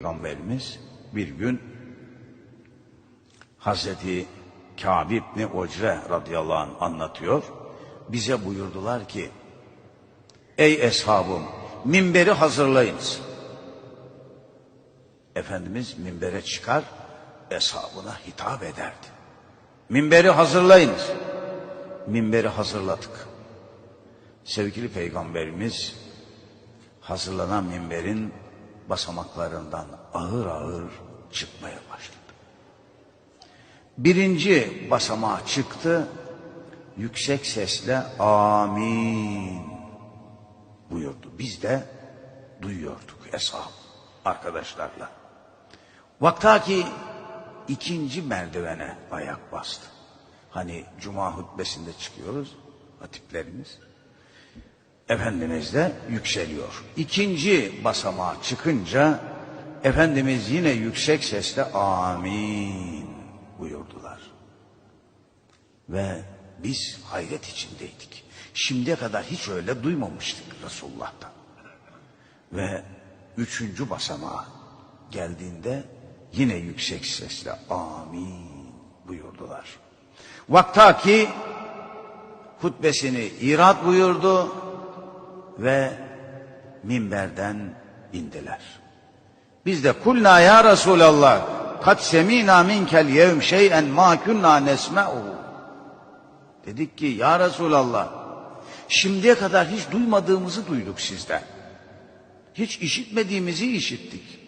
Peygamberimiz bir gün Hazreti Kâb İbni Ocre radıyallahu anh anlatıyor. Bize buyurdular ki Ey eshabım minberi hazırlayınız. Efendimiz minbere çıkar eshabına hitap ederdi. Minberi hazırlayınız. Minberi hazırladık. Sevgili Peygamberimiz hazırlanan minberin basamaklarından ağır ağır çıkmaya başladı. Birinci basamağa çıktı, yüksek sesle amin buyurdu. Biz de duyuyorduk hesap arkadaşlarla. Vaktaki ikinci merdivene ayak bastı. Hani cuma hutbesinde çıkıyoruz hatiplerimiz. Efendimiz de yükseliyor. İkinci basamağa çıkınca Efendimiz yine yüksek sesle amin buyurdular. Ve biz hayret içindeydik. Şimdiye kadar hiç öyle duymamıştık Resulullah'tan. Ve üçüncü basamağa geldiğinde yine yüksek sesle amin buyurdular. Vaktaki hutbesini irat buyurdu ve minberden indiler. Biz de kulna ya Resulallah kat semina minkel yevm şeyen ma kunna nesme'u. Dedik ki ya Resulallah şimdiye kadar hiç duymadığımızı duyduk sizden. Hiç işitmediğimizi işittik.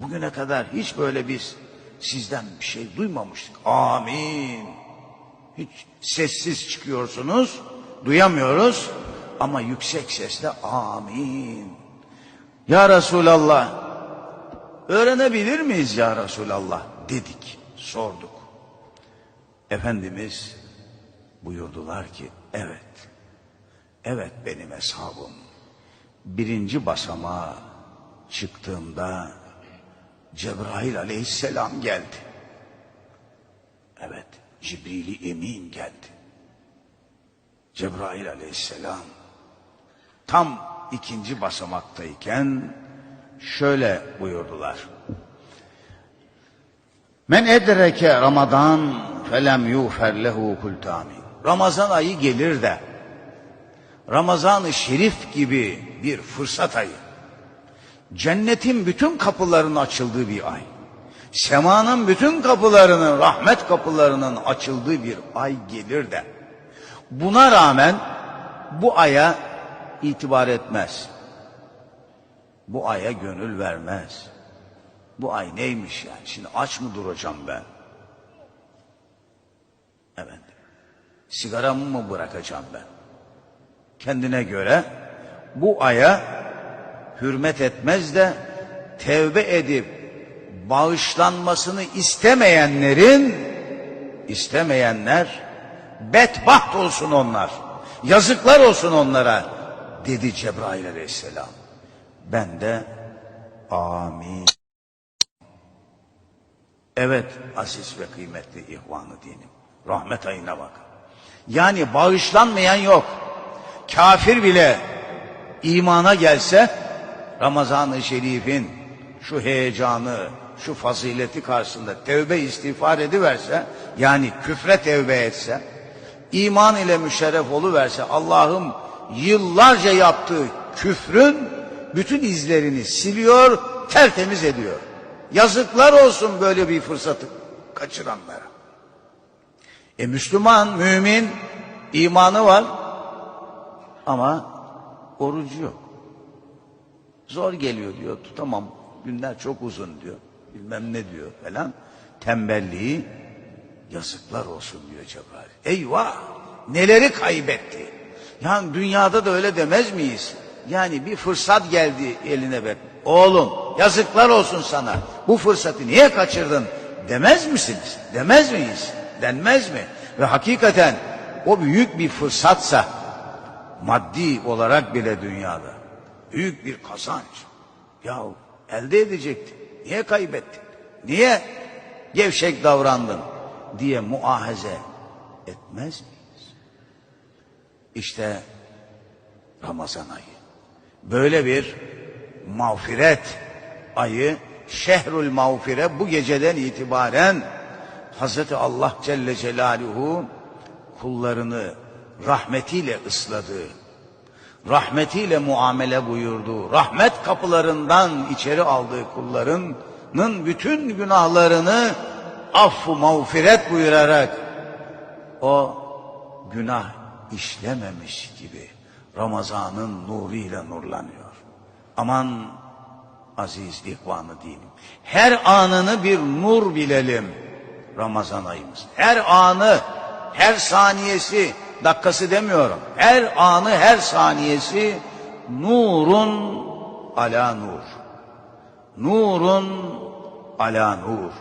Bugüne kadar hiç böyle biz sizden bir şey duymamıştık. Amin. Hiç sessiz çıkıyorsunuz, duyamıyoruz ama yüksek sesle amin. Ya Resulallah, öğrenebilir miyiz ya Resulallah dedik, sorduk. Efendimiz buyurdular ki evet, evet benim hesabım. Birinci basamağa çıktığımda Cebrail aleyhisselam geldi. Evet, Cibril-i Emin geldi. Cebrail aleyhisselam tam ikinci basamaktayken şöyle buyurdular. Men edreke Ramazan felem yufer lehu kultami. Ramazan ayı gelir de Ramazan-ı Şerif gibi bir fırsat ayı. Cennetin bütün kapılarının açıldığı bir ay. Semanın bütün kapılarının, rahmet kapılarının açıldığı bir ay gelir de buna rağmen bu aya itibar etmez. Bu aya gönül vermez. Bu ay neymiş yani? Şimdi aç mı duracağım ben? Evet. Sigaramı mı bırakacağım ben? Kendine göre bu aya hürmet etmez de tevbe edip bağışlanmasını istemeyenlerin istemeyenler bedbaht olsun onlar. Yazıklar olsun onlara dedi Cebrail aleyhisselam. Ben de amin. Evet aziz ve kıymetli ihvanı dinim. Rahmet ayına bak. Yani bağışlanmayan yok. Kafir bile imana gelse Ramazan-ı Şerif'in şu heyecanı, şu fazileti karşısında tevbe istiğfar ediverse, yani küfre tevbe etse, iman ile müşerref oluverse, Allah'ım yıllarca yaptığı küfrün bütün izlerini siliyor, tertemiz ediyor. Yazıklar olsun böyle bir fırsatı kaçıranlara. E Müslüman, mümin, imanı var ama orucu yok. Zor geliyor diyor, tutamam, günler çok uzun diyor, bilmem ne diyor falan. Tembelliği yazıklar olsun diyor Cebrail. Eyvah, neleri kaybetti. Yani dünyada da öyle demez miyiz? Yani bir fırsat geldi eline be. Oğlum yazıklar olsun sana. Bu fırsatı niye kaçırdın? Demez misiniz? Demez miyiz? Denmez mi? Ve hakikaten o büyük bir fırsatsa maddi olarak bile dünyada büyük bir kazanç. Yahu elde edecektin. Niye kaybettin? Niye gevşek davrandın diye muahaze etmez miyiz? İşte Ramazan ayı. Böyle bir mağfiret ayı, şehrül mağfire bu geceden itibaren Hazreti Allah Celle Celaluhu kullarını rahmetiyle ısladı. Rahmetiyle muamele buyurdu. Rahmet kapılarından içeri aldığı kullarının bütün günahlarını affu mağfiret buyurarak o günah işlememiş gibi Ramazan'ın nuruyla nurlanıyor. Aman aziz ihvanı dinim. Her anını bir nur bilelim Ramazan ayımız. Her anı, her saniyesi, dakikası demiyorum. Her anı, her saniyesi nurun ala nur. Nurun ala nur.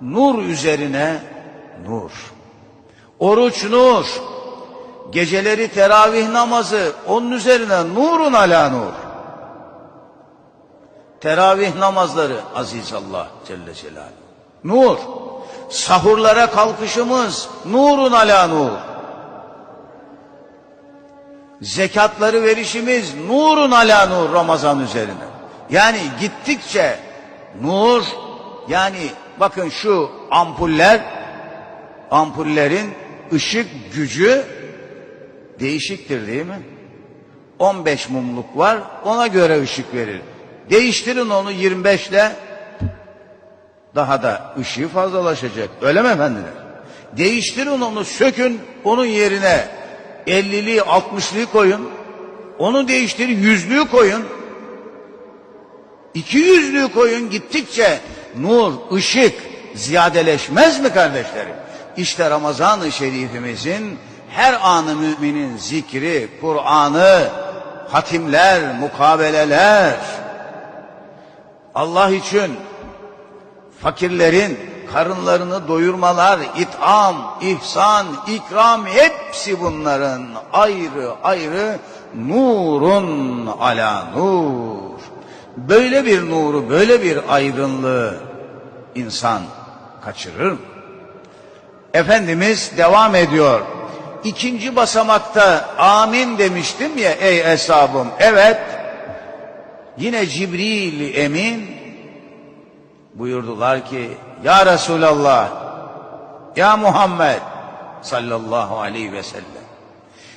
Nur üzerine nur. Oruç nur. Geceleri teravih namazı onun üzerine nurun ala nur. Teravih namazları aziz Allah Celle Celaluhu. Nur. Sahurlara kalkışımız nurun ala nur. Zekatları verişimiz nurun ala nur Ramazan üzerine. Yani gittikçe nur yani bakın şu ampuller ampullerin ışık gücü değişiktir değil mi? 15 mumluk var ona göre ışık verir. Değiştirin onu 25 ile daha da ışığı fazlalaşacak. Öyle mi efendiler? Değiştirin onu sökün onun yerine 50'liği 60'lığı koyun. Onu değiştirin yüzlüğü koyun. İki yüzlüğü koyun gittikçe nur, ışık ziyadeleşmez mi kardeşlerim? İşte Ramazan-ı Şerifimizin her anı müminin zikri, Kur'an'ı, hatimler, mukabeleler, Allah için fakirlerin karınlarını doyurmalar, itam, ihsan, ikram hepsi bunların ayrı ayrı nurun ala nur. Böyle bir nuru, böyle bir aydınlığı insan kaçırır mı? Efendimiz devam ediyor. İkinci basamakta amin demiştim ya ey hesabım. Evet. Yine Cibril emin buyurdular ki ya Resulallah ya Muhammed sallallahu aleyhi ve sellem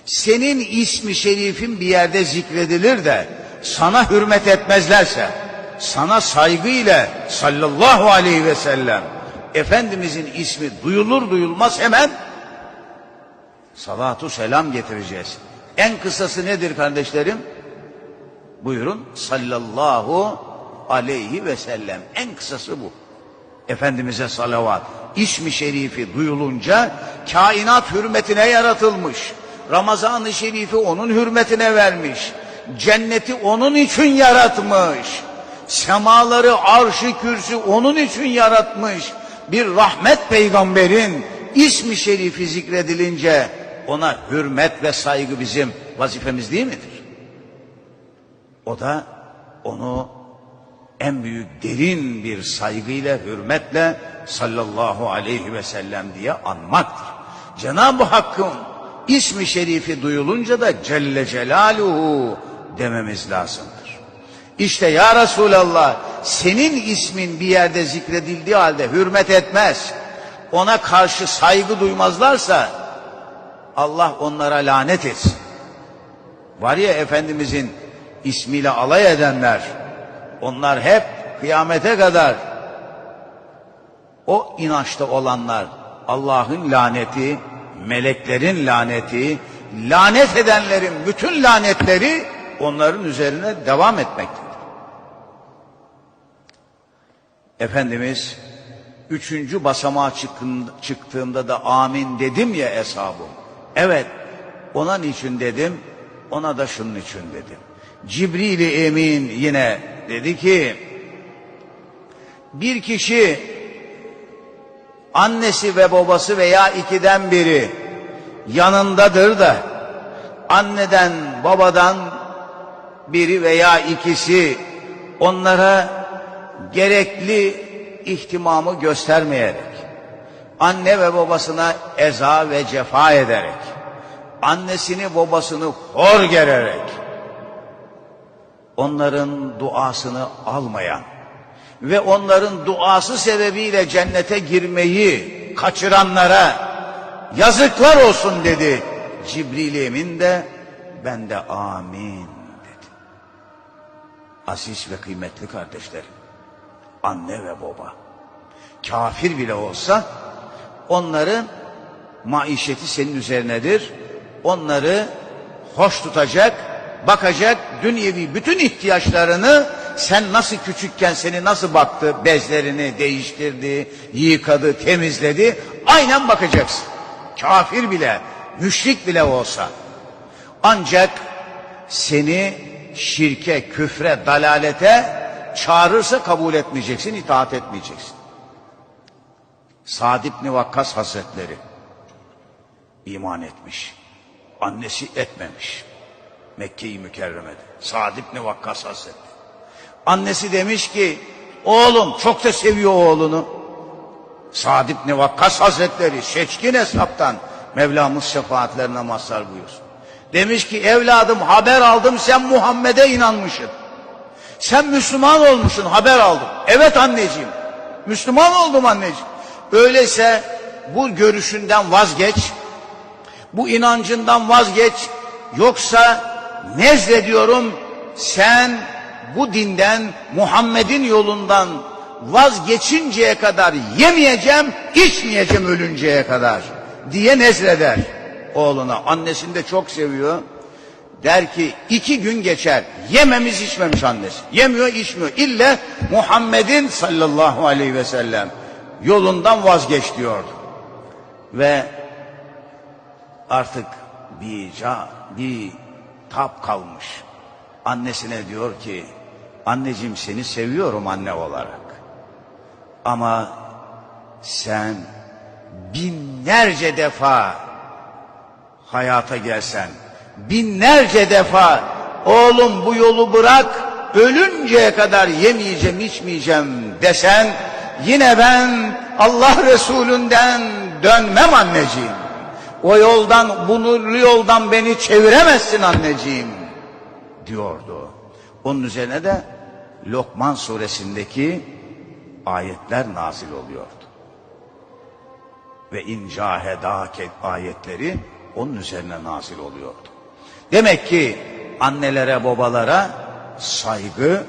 senin ismi şerifin bir yerde zikredilir de sana hürmet etmezlerse sana saygıyla sallallahu aleyhi ve sellem Efendimizin ismi duyulur duyulmaz hemen salatu selam getireceğiz. En kısası nedir kardeşlerim? Buyurun sallallahu aleyhi ve sellem. En kısası bu. Efendimiz'e salavat. İsmi şerifi duyulunca kainat hürmetine yaratılmış. Ramazan-ı şerifi onun hürmetine vermiş. Cenneti onun için yaratmış. Semaları, arşı, kürsü onun için yaratmış. Bir rahmet peygamberin ismi şerifi zikredilince ona hürmet ve saygı bizim vazifemiz değil midir? O da onu en büyük derin bir saygıyla, hürmetle sallallahu aleyhi ve sellem diye anmaktır. Cenab-ı Hakk'ın ismi şerifi duyulunca da Celle Celaluhu dememiz lazımdır. İşte ya Resulallah senin ismin bir yerde zikredildiği halde hürmet etmez, ona karşı saygı duymazlarsa Allah onlara lanet etsin. Var ya Efendimizin ismiyle alay edenler, onlar hep kıyamete kadar o inançta olanlar Allah'ın laneti, meleklerin laneti, lanet edenlerin bütün lanetleri onların üzerine devam etmektedir. Efendimiz üçüncü basamağa çıktığımda da amin dedim ya hesabım. Evet ona niçin dedim, ona da şunun için dedim. Cibril-i Emin yine dedi ki bir kişi annesi ve babası veya ikiden biri yanındadır da anneden babadan biri veya ikisi onlara gerekli ihtimamı göstermeyerek anne ve babasına eza ve cefa ederek annesini babasını hor gererek onların duasını almayan ve onların duası sebebiyle cennete girmeyi kaçıranlara yazıklar olsun dedi. Cibril Emin de ben de amin dedi. Aziz ve kıymetli kardeşlerim, anne ve baba, kafir bile olsa onların maişeti senin üzerinedir. Onları hoş tutacak, bakacak, dünyevi bütün ihtiyaçlarını sen nasıl küçükken seni nasıl baktı, bezlerini değiştirdi, yıkadı, temizledi, aynen bakacaksın. Kafir bile, müşrik bile olsa. Ancak seni şirke, küfre, dalalete çağırırsa kabul etmeyeceksin, itaat etmeyeceksin. Sa'd ibn Vakkas Hazretleri iman etmiş. Annesi etmemiş. Mekke-i Mükerreme'de. Sa'd ibn Vakkas Hazretleri. Annesi demiş ki oğlum çok da seviyor oğlunu. Sa'd ibn Vakkas Hazretleri seçkin hesaptan Mevlamız şefaatlerine mazhar buyursun. Demiş ki evladım haber aldım sen Muhammed'e inanmışsın. Sen Müslüman olmuşsun haber aldım. Evet anneciğim. Müslüman oldum anneciğim. Öyleyse bu görüşünden vazgeç. Bu inancından vazgeç. Yoksa nezlediyorum sen bu dinden Muhammed'in yolundan vazgeçinceye kadar yemeyeceğim, içmeyeceğim ölünceye kadar diye nezleder oğluna. Annesini de çok seviyor. Der ki iki gün geçer. Yememiş içmemiş annesi. Yemiyor içmiyor. İlle Muhammed'in sallallahu aleyhi ve sellem yolundan vazgeç diyordu. Ve artık bir, ca, bir tap kalmış. Annesine diyor ki anneciğim seni seviyorum anne olarak. Ama sen binlerce defa hayata gelsen, binlerce defa oğlum bu yolu bırak, ölünceye kadar yemeyeceğim, içmeyeceğim desen, yine ben Allah Resulünden dönmem anneciğim. O yoldan, bu nurlu yoldan beni çeviremezsin anneciğim diyordu. Onun üzerine de Lokman suresindeki ayetler nazil oluyordu. Ve incahedâke ayetleri onun üzerine nazil oluyordu. Demek ki annelere babalara saygı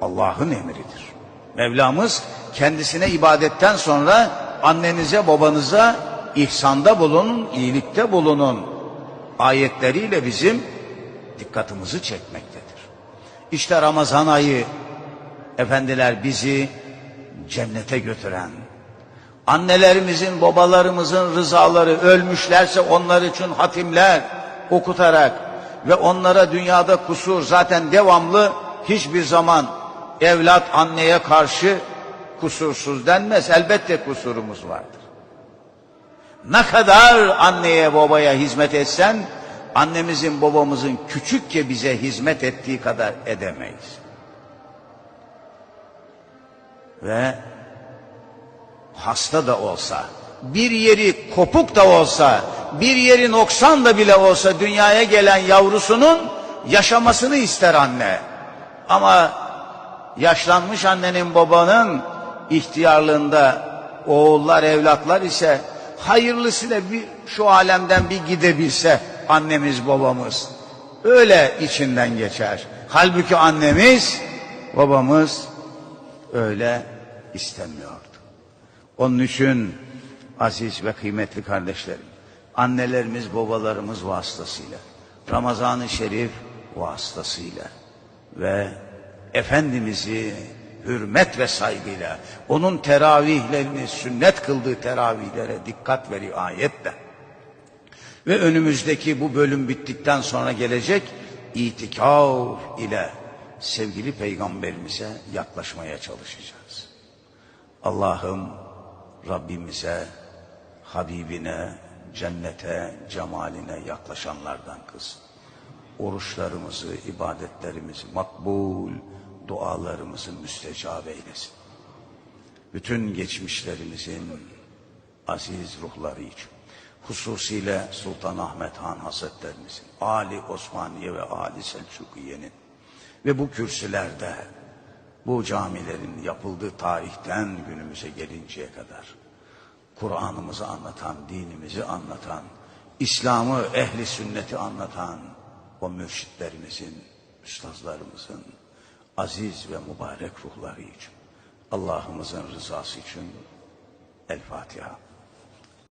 Allah'ın emridir. Mevlamız kendisine ibadetten sonra annenize babanıza ihsanda bulunun, iyilikte bulunun ayetleriyle bizim dikkatimizi çekmektedir. İşte Ramazan ayı efendiler bizi cennete götüren, annelerimizin, babalarımızın rızaları ölmüşlerse onlar için hatimler okutarak ve onlara dünyada kusur zaten devamlı hiçbir zaman evlat anneye karşı kusursuz denmez. Elbette kusurumuz vardır. Ne kadar anneye babaya hizmet etsen annemizin babamızın küçükke bize hizmet ettiği kadar edemeyiz. Ve hasta da olsa, bir yeri kopuk da olsa, bir yeri noksan da bile olsa dünyaya gelen yavrusunun yaşamasını ister anne. Ama yaşlanmış annenin babanın ihtiyarlığında oğullar evlatlar ise hayırlısıyla bir şu alemden bir gidebilse annemiz babamız öyle içinden geçer. Halbuki annemiz babamız öyle istemiyordu. Onun için aziz ve kıymetli kardeşlerim, annelerimiz babalarımız vasıtasıyla, Ramazan-ı Şerif vasıtasıyla ve Efendimiz'i hürmet ve saygıyla, onun teravihlerini, sünnet kıldığı teravihlere dikkat ve riayetle ve önümüzdeki bu bölüm bittikten sonra gelecek itikaf ile sevgili peygamberimize yaklaşmaya çalışacağız. Allah'ım Rabbimize, Habibine, cennete, cemaline yaklaşanlardan kız. Oruçlarımızı, ibadetlerimizi makbul, dualarımızı müstecab eylesin. Bütün geçmişlerimizin aziz ruhları için, hususiyle Sultan Ahmet Han Hazretlerimizin, Ali Osmaniye ve Ali Selçukiye'nin ve bu kürsülerde bu camilerin yapıldığı tarihten günümüze gelinceye kadar Kur'an'ımızı anlatan, dinimizi anlatan, İslam'ı, ehli sünneti anlatan o mürşitlerimizin, üstazlarımızın aziz ve mübarek ruhları için, Allah'ımızın rızası için El Fatiha.